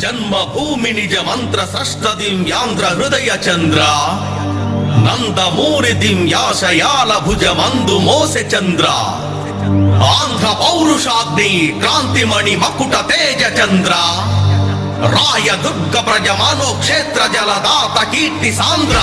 ಜನ್ಮಭೂಮಿ ನಿಜ ಮಂತ್ರ ಸಷ್ಟದಿಂ ಯಾಂದ್ರ ಹೃದಯ ಚಂದ್ರ. ನಂದ ಮೂರಿ ದಿವ್ಯಾಶಯಾಲ ಭುಜ ಮಂದು ಮೋಸೆ ಚಂದ್ರ. ಆಂಧ್ರ ಪೌರುಷಾಗ್ನಿ ಕ್ರಾಂತಿಮಣಿ ಮಕುಟ ತೇಜ ಚಂದ್ರ. ರಾಯ ದುರ್ಗ ಪ್ರಜ ಮಾನೋ ಕ್ಷೇತ್ರ ಜಲದಾತ ಕೀರ್ತಿ ಸಾಂದ್ರ.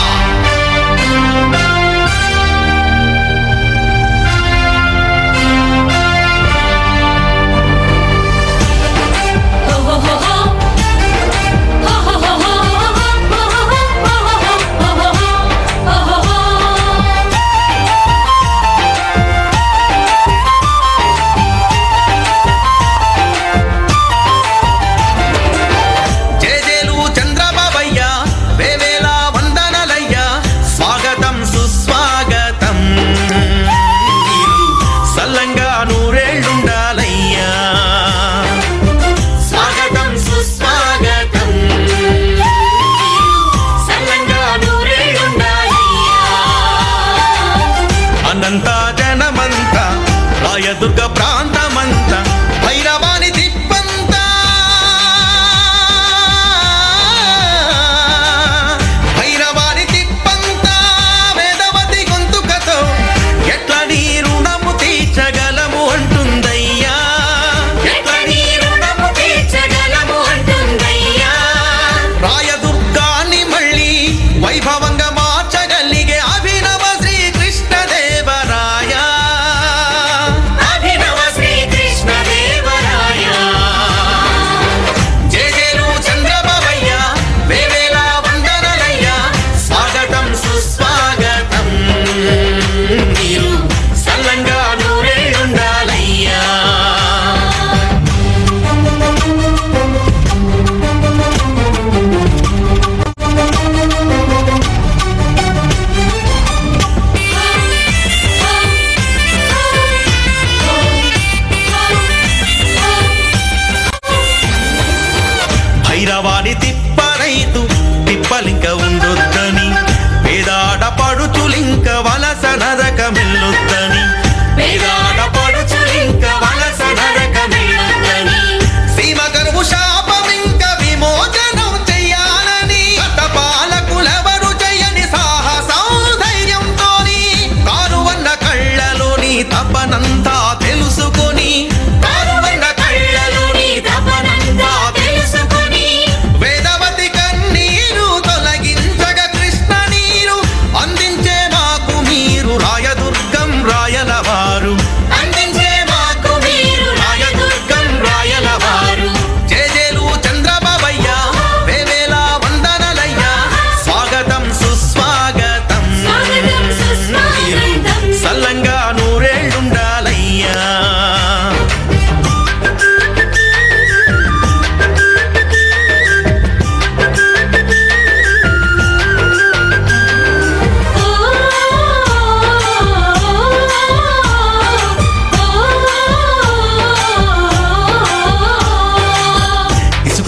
పట్టణమంతా రాయదుర్గ ప్రాంతమంతా భైరవా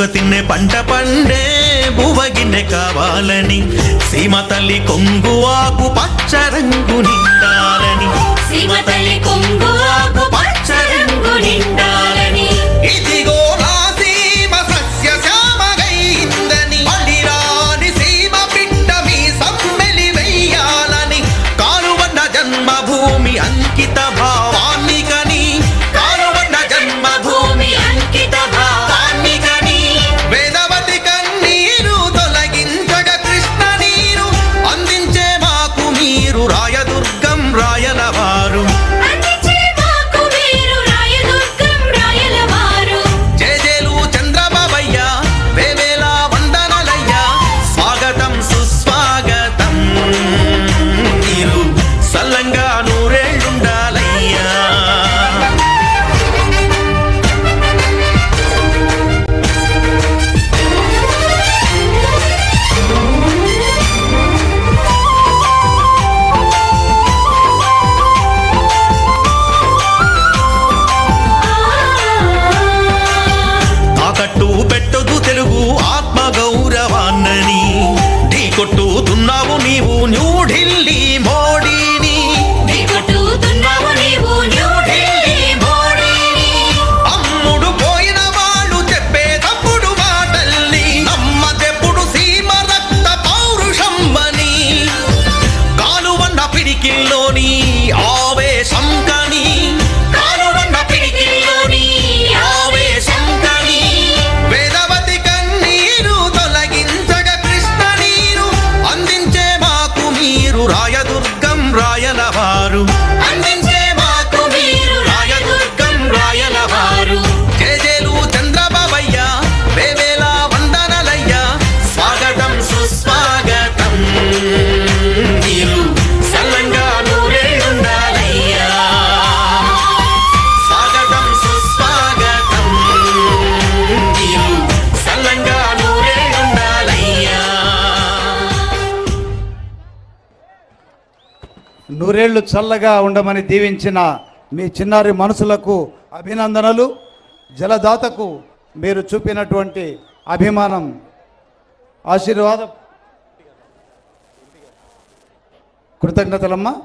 ఇసుక తినే పంట పండే భువగిన్నె కావాలని సీమ తల్లి కొంగువాకు పచ్చ రంగు నిండాలని. ఢీ కొట్టుతున్నావు నీవు నూరేళ్ళు చల్లగా ఉండమని దీవించిన మీ చిన్నారి మనసులకు అభినందనలు. జలదాతకు మీరు చూపినటువంటి అభిమానం. ఆశీర్వాదం. కృతజ్ఞతలమ్మా.